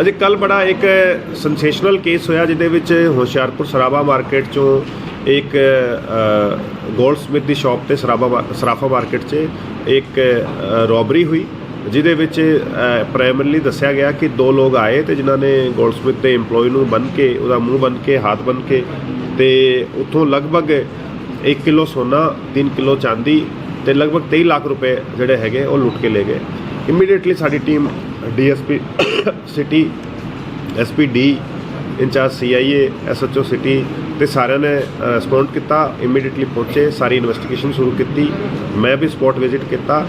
ਅਜੇ ਕੱਲ ਬੜਾ ਇੱਕ ਸੈਂਸੇਸ਼ਨਲ ਕੇਸ ਹੋਇਆ ਜਿਹਦੇ ਵਿੱਚ ਹੁਸ਼ਿਆਰਪੁਰ ਸਰਾਬਾ ਮਾਰਕੀਟ ਚੋਂ ਇੱਕ ਗੋਲਡ ਸਮਿਥ ਦੀ ਸ਼ਾਪ ਤੇ ਸਰਾਬਾ ਮਾ- ਸਰਾਫਾ ਮਾਰਕੀਟ 'ਚ ਇੱਕ ਰੋਬਰੀ ਹੋਈ, ਜਿਹਦੇ ਵਿੱਚ ਪ੍ਰਾਇਮਰੀਲੀ ਦੱਸਿਆ ਗਿਆ ਕਿ ਦੋ ਲੋਕ ਆਏ ਤੇ ਜਿਨ੍ਹਾਂ ਨੇ ਗੋਲਡ ਸਮਿਥ ਦੇ EMPLOYE ਨੂੰ ਬੰਨ ਕੇ, ਉਹਦਾ ਮੂੰਹ ਬੰਨ ਕੇ, ਹੱਥ ਬੰਨ ਕੇ ਤੇ ਉੱਥੋਂ ਲਗਭਗ 1 ਕਿਲੋ ਸੋਨਾ 3 ਕਿਲੋ ਚਾਂਦੀ ਤੇ ਲਗਭਗ 23 ਲੱਖ ਰੁਪਏ ਜਿਹੜੇ ਹੈਗੇ ਉਹ ਲੁੱਟ ਕੇ ਲੈ ਗਏ। ਇਮੀਡੀਏਟਲੀ ਸਾਡੀ team DSP, city SPD incharge CIA SHO city, ਤੇ ਸਾਰਿਆਂ ਨੇ ਰਿਸਪੌਂਡ ਕੀਤਾ ਇਮੀਡੀਏਟਲੀ ਪਹੁੰਚੇ, ਸਾਰੀ ਇਨਵੈਸਟੀਗੇਸ਼ਨ ਸ਼ੁਰੂ ਕੀਤੀ, ਮੈਂ ਵੀ ਸਪੌਟ ਵਿਜ਼ਿਟ ਕੀਤਾ,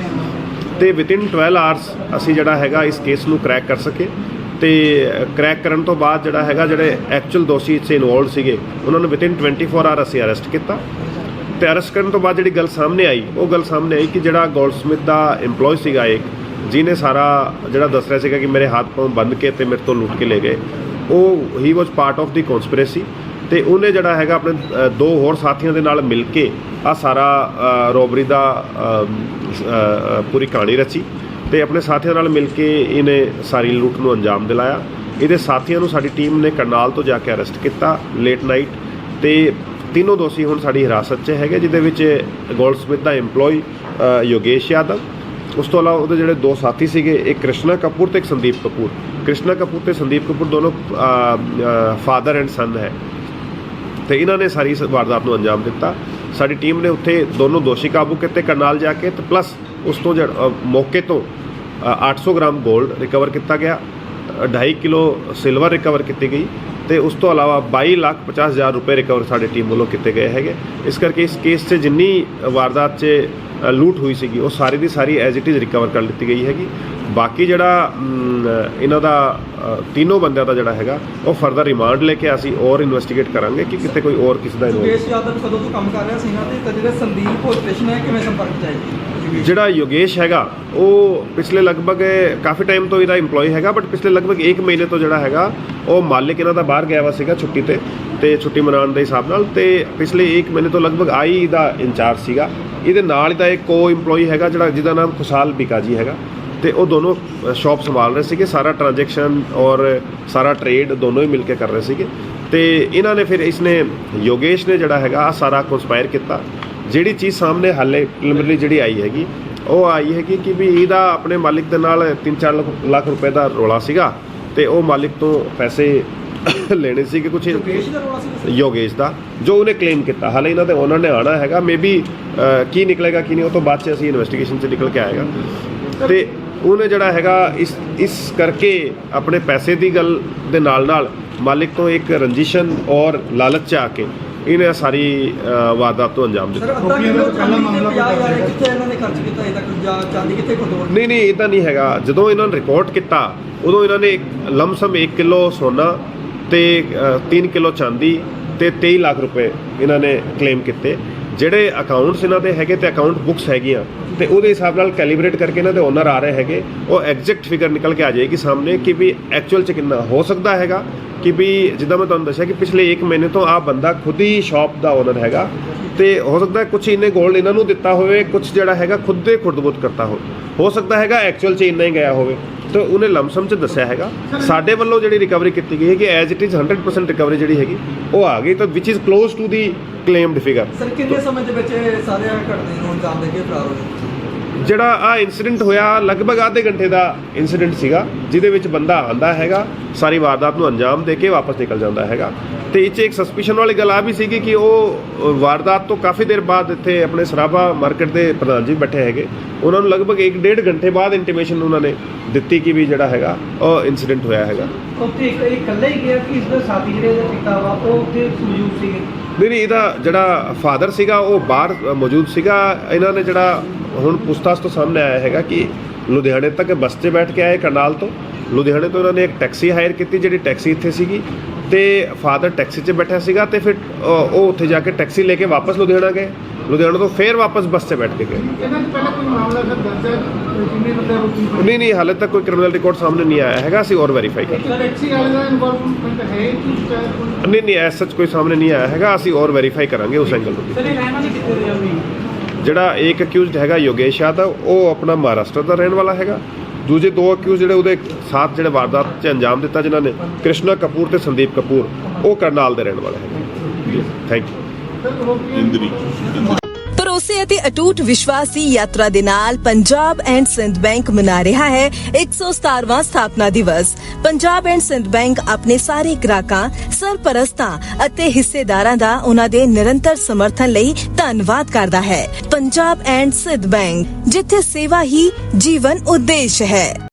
ਤੇ ਵਿਦਿਨ 12 ਆਵਰਸ ਅਸੀਂ ਜਿਹੜਾ ਹੈਗਾ ਇਸ ਕੇਸ ਨੂੰ ਕ੍ਰੈਕ ਕਰ ਸਕੇ, ਤੇ ਕ੍ਰੈਕ ਕਰਨ ਤੋਂ ਬਾਅਦ ਜਿਹੜਾ ਹੈਗਾ, ਜਿਹੜੇ ਐਕਚੁਅਲ ਦੋਸ਼ੀ ਇਸ ਇਨਵੋਲਡ ਸੀਗੇ, ਉਹਨਾਂ ਨੂੰ ਵਿਦਿਨ 24 ਆਵਰ ਅਸੀਂ ਅਰੈਸਟ ਕੀਤਾ, ਤੇ ਅਰੈਸਟ ਕਰਨ ਤੋਂ ਬਾਅਦ ਜਿਹੜੀ ਗੱਲ ਸਾਹਮਣੇ ਆਈ, ਉਹ ਗੱਲ ਸਾਹਮਣੇ ਆਈ ਕਿ ਜਿਹੜਾ ਗੋਲਡਸਮਿਥ ਦਾ EMPLOYE ਸੀਗਾ ਇੱਕ ਜਿਹਨੇ ਸਾਰਾ ਜਿਹੜਾ ਦੱਸ ਰਿਹਾ ਸੀਗਾ ਕਿ ਮੇਰੇ ਹੱਥ ਪਾਉਂ ਬੰਦ ਕੇ ਤੇ ਮੇਰੇ ਤੋਂ ਲੁੱਟ ਕੇ ਲੈ ਗਏ, ਉਹ ਹੀ was part of the conspiracy ਤੇ ਉਹਨੇ ਜਿਹੜਾ ਹੈਗਾ ਆਪਣੇ ਦੋ ਹੋਰ ਸਾਥੀਆਂ ਦੇ ਨਾਲ ਮਿਲ ਕੇ ਆ ਸਾਰਾ ਰੋਬਰੀ ਦਾ ਪੂਰੀ ਕਹਾਣੀ ਰਚੀ ਤੇ ਆਪਣੇ ਸਾਥੀਆਂ ਨਾਲ ਮਿਲ ਕੇ ਇਹਨੇ ਸਾਰੀ ਲੁੱਟ ਨੂੰ ਅੰਜਾਮ ਦਿਲਾਇਆ। ਇਹਦੇ ਸਾਥੀਆਂ ਨੂੰ ਸਾਡੀ ਟੀਮ ਨੇ ਕਰਨਾਲ ਤੋਂ ਜਾ ਕੇ ਅਰੈਸਟ ਕੀਤਾ ਲੇਟ ਨਾਈਟ ਤੇ ਤਿੰਨੋਂ ਦੋਸ਼ੀ ਹੁਣ ਸਾਡੀ ਹਿਰਾਸਤ 'ਚ ਹੈਗੇ, ਜਿਹਦੇ ਵਿੱਚ ਗੋਲਡਸਮਿਥ ਦਾ EMPLOYE ਯੋਗੇਸ਼ ਯਾਦਵ ਉਸ ਤੋਂ ਇਲਾਵਾ ਉਹਦੇ ਜਿਹੜੇ ਦੋ ਸਾਥੀ ਸੀਗੇ ਇੱਕ ਕ੍ਰਿਸ਼ਨਾ ਕਪੂਰ ਤੇ ਇੱਕ ਸੰਦੀਪ ਕਪੂਰ। ਕ੍ਰਿਸ਼ਨਾ ਕਪੂਰ ਤੇ ਸੰਦੀਪ ਕਪੂਰ ਦੋਨੋਂ ਫਾਦਰ ਐਂਡ ਸਨ ਹੈ। ਤੇ ਇਹਨਾਂ ਨੇ ਸਾਰੀ ਵਾਰਦਾਤ ਨੂੰ ਅੰਜਾਮ ਦਿੱਤਾ। ਸਾਡੀ ਟੀਮ ਨੇ ਉੱਥੇ ਦੋਨੋਂ ਦੋਸ਼ੀ ਕਾਬੂ ਕੀਤੇ ਕਰਨਾਲ ਜਾ ਕੇ ਤੇ ਪਲੱਸ ਉਸ ਤੋਂ ਜਿਹੜਾ- ਮੌਕੇ ਤੋਂ ਅ, 800 ਗ੍ਰਾਮ 골ਡ ਰਿਕਵਰ ਕੀਤਾ ਗਿਆ। 2.5 ਕਿਲੋ ਸਿਲਵਰ ਰਿਕਵਰ ਕੀਤੀ ਗਈ। ਤੇ ਉਸ ਤੋਂ ਇਲਾਵਾ 22 ਲੱਖ 50 ਹਜ਼ਾਰ ਰੁਪਏ ਰਿਕਵਰ ਸਾਡੀ ਟੀਮ ਵੱਲੋਂ ਕੀਤੇ ਗਏ ਹੈਗੇ। ਇਸ ਕਰਕੇ ਇਸ ਕੇਸ 'ਚ ਜਿੰਨੀ ਵਾਰਦਾਤ 'ਚ ਲੂਟ ਹੋਈ ਸੀਗੀ। ਉਹ ਸਾਰੀ ਦੀ ਸਾਰੀ ਐਜ਼ ਇਟ ਇਜ਼ ਰਿਕਵਰ ਕਰ ਲਿੱਤੀ ਗਈ ਹੈਗੀ। ਬਾਕੀ ਜਿਹੜਾ ਇਹਨਾਂ ਦਾ ਤਿੰਨੋਂ ਬੰਦਿਆਂ ਦਾ ਜਿਹੜਾ ਹੈਗਾ, ਉਹ ਫਰਦਰ ਰਿਮਾਂਡ ਲੈ ਕੇ ਅਸੀਂ ਔਰ ਇਨਵੈਸਟੀਗੇਟ ਕਰਾਂਗੇ ਕਿ ਕਿਤੇ ਕੋਈ ਹੋਰ ਕਿਸੇ ਦਾ ਇਨਵੋਲਵ ਯੋਗੇਸ਼ ਯਾਦਵ, ਕਦੋਂ ਤੋਂ ਕੰਮ ਕਰ ਰਿਹਾ ਸੀ ਨਾ ਤੇ? ਤੇ ਜਿਹੜਾ ਸੰਦੀਪ ਹੋਰ ਕ੍ਰਿਸ਼ਨ ਹੈ, ਕਿਵੇਂ ਸੰਪਰਕ ਚ ਆਏ? ਜਿਹੜਾ ਯੋਗੇਸ਼ ਹੈਗਾ, ਉਹ ਪਿਛਲੇ ਲਗਭਗ ਕਾਫੀ ਟਾਈਮ ਤੋਂ ਇਹਦਾ EMPLOYE ਹੈਗਾ ਬਟ ਪਿਛਲੇ ਲਗਭਗ 1 ਮਹੀਨੇ ਤੋਂ ਜਿਹੜਾ ਹੈਗਾ, ਉਹ ਮਾਲਿਕ ਇਹਨਾਂ ਦਾ ਬਾਹਰ ਗਿਆ ਵਾ ਸੀਗਾ ਛੁੱਟੀ ਤੇ ਤੇ ਛੁੱਟੀ ਮਨਾਉਣ ਦੇ ਹਿਸਾਬ ਨਾਲ, ਤੇ ਪਿਛਲੇ 1 ਮਹੀਨੇ ਤੋਂ ਲਗਭਗ ਆਈ ਦਾ ਇੰਚਾਰਜ ਸੀਗਾ। ਇਹਦੇ ਨਾਲ ਇਹਦਾ ਇੱਕ ਕੋ EMPLOYE ਹੈਗਾ ਜਿਹੜਾ, ਜਿਹਦਾ ਨਾਮ ਖੁਸ਼ਾਲ ਬਿਕਾ ਜੀ ਹੈਗਾ, ਤੇ ਉਹ ਦੋਨੋਂ ਸ਼ਾਪ ਸੰਭਾਲ ਰਹੇ ਸੀਗੇ, ਸਾਰਾ ਟ੍ਰਾਂਜੈਕਸ਼ਨ ਔਰ ਸਾਰਾ ਟ੍ਰੇਡ ਦੋਨੋਂ ਹੀ ਮਿਲ ਕੇ ਕਰ ਰਹੇ ਸੀਗੇ। ਤੇ ਇਹਨਾਂ ਨੇ ਫਿਰ ਇਸਨੇ, ਯੋਗੇਸ਼ ਨੇ ਜਿਹੜਾ ਹੈਗਾ ਆਹ ਸਾਰਾ ਕੰਸਪਾਇਰ ਕੀਤਾ। ਜਿਹੜੀ ਚੀਜ਼ ਸਾਹਮਣੇ ਹਾਲੇ ਪ੍ਰੀਲਿਮਿਨਰੀ ਜਿਹੜੀ ਆਈ ਹੈਗੀ ਉਹ ਆਈ ਹੈਗੀ ਕਿ ਵੀ ਇਹਦਾ ਆਪਣੇ ਮਾਲਿਕ ਦੇ ਨਾਲ 3-4 ਲੱਖ- ਰੁਪਏ ਦਾ ਰੋਲਾ ਸੀਗਾ ਤੇ ਉਹ ਮਾਲਿਕ ਤੋਂ ਪੈਸੇ ਲੈਣੇ ਸੀਗੇ ਕੁਝ ਯੋਗੇਸ਼ ਦਾ ਸੀ ਜੋ ਉਹਨੇ ਕਲੇਮ ਕੀਤਾ। ਹਾਲੇ ਇਹਨਾਂ ਦੇ ਓਨਰ ਨੇ ਆਣਾ ਹੈਗਾ ਮੇਬੀ ਕੀ ਨਿਕਲੇਗਾ ਕੀ ਨਹੀਂ ਉਹ ਤੋਂ ਬਾਅਦ ਚ ਅਸੀਂ ਇਨਵੈਸਟੀਗੇਸ਼ਨ ਚ ਨਿਕਲ ਕੇ ਆਏਗਾ। ਤੇ ਉਹਨੇ ਜਿਹੜਾ ਹੈਗਾ ਇਸ ਇਸ ਕਰਕੇ ਆਪਣੇ ਪੈਸੇ ਦੀ ਗੱਲ ਦੇ ਨਾਲ ਨਾਲ ਮਾਲਿਕ ਤੋਂ ਇੱਕ ਰੰਜਿਸ਼ਨ ਔਰ ਲਾਲਚ ਚ ਆ ਕੇ ਇਹਨੇ ਆਹ ਸਾਰੀ ਅ, ਵਾਰਦਾਤ ਤੋਂ ਅੰਜਾਮ ਦਿੱਤਾ। ਸਰ ਅੱਧਾ ਕਿਲੋ ਚਾਂਦੀ ਕਿਤੇ 50 ਹਜ਼ਾਰ ਹੈ, ਕਿੱਥੇ ਇਹਨਾਂ ਨੇ ਖਰਚ ਕੀਤਾ ਇਹ ਤੱਕ? ਜਾਂ ਚਾਂਦੀ ਕਿੱਥੇ ਖੋਦੋ ਨਹੀਂ ਨਹੀਂ ਇਦਾਂ ਨਹੀਂ ਹੈਗਾ। ਜਦੋਂ ਇਹਨਾਂ ਨੇ ਰਿਪੋਰਟ ਕੀਤਾ ਉਦੋਂ ਇਹਨਾਂ ਨੇ ਲਮਸਮ 1 ਕਿਲੋ ਸੋਨਾ ਤੇ 3 ਕਿਲੋ ਚਾਂਦੀ ਤੇ 23 ਲੱਖ ਰੁਪਏ ਇਹਨਾਂ ਨੇ ਕਲੇਮ ਕੀਤੇ। ਜਿਹੜੇ ਅਕਾਊਂਟਸ ਇਹਨਾਂ ਦੇ ਹੈਗੇ ਤੇ ਅਕਾਊਂਟ ਬੁੱਕਸ ਹੈਗੀਆਂ, ਤੇ ਉਹਦੇ ਹਿਸਾਬ ਨਾਲ ਕੈਲੀਬ੍ਰੇਟ ਕਰਕੇ ਇਹਨਾਂ ਦੇ ਓਨਰ ਆ ਰਹੇ ਹੈਗੇ, ਉਹ ਐਗਜ਼ੈਕਟ ਫਿਗਰ ਨਿਕਲ ਕੇ ਆ ਜਾਏਗੀ ਸਾਹਮਣੇ ਕਿ ਵੀ ਐਕਚੁਅਲ ਚ ਕਿੰਨਾ ਹੋ ਸਕਦਾ ਹੈਗਾ, ਕਿ ਵੀ ਜਿੱਦਾਂ ਮੈਂ ਤੁਹਾਨੂੰ ਦੱਸਿਆ ਕਿ ਪਿਛਲੇ 1 ਮਹੀਨੇ ਤੋਂ ਆ ਬੰਦਾ ਖੁਦ ਹੀ ਸ਼ਾਪ ਦਾ ਓਨਰ ਹੈਗਾ, ਤੇ ਹੋ ਸਕਦਾ ਹੈ ਕੁਝ ਇਹਨੇ 골ਡ ਇਹਨਾਂ ਨੂੰ ਦਿੱਤਾ ਹੋਵੇ ਕੁਝ ਜਿਹੜਾ ਹੈਗਾ ਖੁਦ ਦੇ ਖੁਰਦਬੁੱਤ ਕਰਤਾ ਹੋਵੇ। ਹੋ ਸਕਦਾ ਹੈਗਾ ਐਕਚੁਅਲ ਚ ਇੰਨਾ ਹੀ ਗਿਆ ਹੋਵੇ। ਤੇ ਉਹਨੇ ਲਮਸਮ ਚ ਦੱਸਿਆ ਹੈਗਾ ਸਾਡੇ ਵੱਲੋਂ ਜਿਹੜੀ ਰਿਕਵਰੀ ਕੀਤੀ ਗਈ ਹੈ ਕਿ ਐਜ਼ ਇਟ ਇਜ਼ 100% ਰਿਕਵਰੀ ਜਿਹੜੀ ਹੈਗੀ ਉਹ ਆ ਗਈ ਤਾਂ which is close to the claimed figure sir ਕਿੰਨੇ ਸਮੇਂ ਦੇ ਵਿੱਚ ਇਹ ਸਾਰੇ ਘਟਨੇ ਨੂੰ ਅੰਜਾਮ ਦੇ ਕੇ ਫਰਾਰ ਹੋ ਗਏ? ਜਿਹੜਾ ਆ ਇਨਸੀਡੈਂਟ ਹੋਇਆ ਲਗਭਗ ਆਧੇ ਘੰਟੇ ਦਾ ਇਨਸੀਡੈਂਟ ਸੀਗਾ ਜਿਹਦੇ ਵਿੱਚ ਬੰਦਾ ਆਂਦਾ ਹੈਗਾ ਸਾਰੀ ਵਾਰਦਾਤ ਨੂੰ ਅੰਜਾਮ ਦੇ ਕੇ ਵਾਪਸ ਨਿਕਲ ਜਾਂਦਾ ਹੈਗਾ। ਤੇ ਇਹ 'ਚ ਇੱਕ ਸਸਪੀਸ਼ਨ ਵਾਲੀ ਗੱਲ ਆ ਵੀ ਸੀਗੀ ਕਿ ਉਹ ਵਾਰਦਾਤ ਤੋਂ ਕਾਫੀ ਦੇਰ ਬਾਅਦ ਇੱਥੇ ਆਪਣੇ ਸਰਾਭਾ ਮਾਰਕੀਟ ਦੇ ਪ੍ਰਧਾਨ ਜੀ ਬੈਠੇ ਹੈਗੇ। ਉਹਨਾਂ ਨੂੰ ਲਗਭਗ 1.5 ਘੰਟੇ ਬਾਅਦ ਇੰਟੀਮੇਸ਼ਨ ਉਹਨਾਂ ਨੇ ਦਿੱਤੀ ਕਿ ਵੀ ਜਿਹੜਾ ਹੈਗਾ ਉਹ ਇਨਸੀਡੈਂਟ ਹੋਇਆ ਹੈਗਾ। ਉੱਥੇ ਇੱਕ ਇਕੱਲਾ ਹੀ ਗਿਆ ਕਿ ਇਸ ਦਾ ਸਾਥੀ ਜਿਹੜੇ ਇਹਦੇ ਪਿਤਾ ਵਾ ਉਹ ਉੱਥੇ ਮੌਜੂਦ ਸੀਗੇ? ਨਹੀਂ ਨਹੀਂ ਇਹਦਾ ਜਿਹੜਾ ਫਾਦਰ ਸੀਗਾ ਉਹ ਬਾਹਰ ਮੌਜੂਦ ਸੀਗਾ। ਇਹਨਾਂ ਨੇ ਜਿਹੜਾ ਹੁਣ ਪੁਸਤਾਸ ਤੋਂ ਸਾਹਮਣੇ ਆਇਆ ਹੈਗਾ ਕਿ ਲੁਧਿਆਣੇ ਤੱਕ ਬੱਸ 'ਤੇ ਬੈਠ ਕੇ ਆਏ ਕਰਨਾਲ ਤੋਂ। ਲੁਧਿਆਣੇ ਤੋਂ ਇਹਨਾਂ ਨੇ ਇੱਕ ਟੈਕਸੀ ਹਾਇਰ ਕੀਤੀ ਜਿਹੜੀ ਟੈਕਸੀ ਇੱਥੇ ਸੀਗੀ। ਤੇ ਫਾਦਰ ਟੈਕਸੀ 'ਚ ਬੈਠਾ ਸੀਗਾ ਤੇ ਫਿਰ ਉਹ ਉੱਥੇ ਜਾ ਕੇ ਟੈਕਸੀ ਲੈ ਕੇ ਵਾਪਸ ਲੁਧਿਆਣਾ ਗਏ। ਲੁਧਿਆਣਾ ਤੋਂ ਫੇਰ ਵਾਪਸ ਬੱਸ 'ਤੇ ਬੈਠ ਕੇ ਗਏ। ਨਹੀਂ ਨਹੀਂ ਹਾਲੇ ਤੱਕ ਕੋਈ ਕ੍ਰਿਮੀਨਲ ਰਿਕਾਰਡ ਸਾਹਮਣੇ ਨਹੀਂ ਆਇਆ ਹੈਗਾ ਅਸੀਂ ਹੋਰ ਵੈਰੀਫਾਈ ਕਰ ਨਹੀਂ ਨਹੀਂ ਐਸ ਸੱਚ ਕੋਈ ਸਾਹਮਣੇ ਨਹੀਂ ਆਇਆ ਹੈਗਾ ਅਸੀਂ ਹੋਰ ਵੈਰੀਫਾਈ ਕਰਾਂਗੇ ਉਸ ਐਂਗਲ ਤੋਂ। ਜਿਹੜਾ ਇੱਕ ਅਕਿਊਜ਼ਡ ਹੈਗਾ ਯੋਗੇਸ਼ ਯਾਦਵ ਉਹ ਆਪਣਾ ਮਹਾਰਾਸ਼ਟਰ ਦਾ ਰਹਿਣ ਵਾਲਾ ਹੈਗਾ। ਦੂਜੇ ਦੋ ਅਕਿਊਜ਼ ਜਿਹੜੇ ਉਹਦੇ ਸਾਥ ਜਿਹੜੇ ਵਾਰਦਾਤ 'ਚ ਅੰਜਾਮ ਦਿੱਤਾ ਜਿਨ੍ਹਾਂ ਨੇ, ਕ੍ਰਿਸ਼ਨਾ ਕਪੂਰ ਤੇ ਸੰਦੀਪ ਕਪੂਰ, ਉਹ ਕਰਨਾਲ ਦੇ ਰਹਿਣ ਵਾਲੇ ਹੈ ਥੈਂਕ ਯੂ ਭਰੋਸੇ ਅਤੇ ਅਟੂਟ ਵਿਸ਼ਵਾਸੀ ਯਾਤਰਾ ਦੇ ਨਾਲ ਪੰਜਾਬ ਐਂਡ ਸਿੰਧ ਬੈਂਕ ਮਨਾ ਰਿਹਾ ਹੈ 117ਵਾਂ ਸਥਾਪਨਾ ਦਿਵਸ। ਪੰਜਾਬ ਐਂਡ ਸਿੰਧ ਬੈਂਕ ਆਪਣੇ ਸਾਰੇ ਗ੍ਰਾਹਕਾਂ, ਸਰਪ੍ਰਸਤਾਂ ਅਤੇ ਹਿੱਸੇਦਾਰਾਂ ਦਾ ਉਹਨਾਂ ਦੇ ਨਿਰੰਤਰ ਸਮਰਥਨ ਲਈ ਧੰਨਵਾਦ ਕਰਦਾ ਹੈ। ਪੰਜਾਬ ਐਂਡ ਸਿੰਧ ਬੈਂਕ, ਜਿੱਥੇ ਸੇਵਾ ਹੀ ਜੀਵਨ ਉਦੇਸ਼ ਹੈ।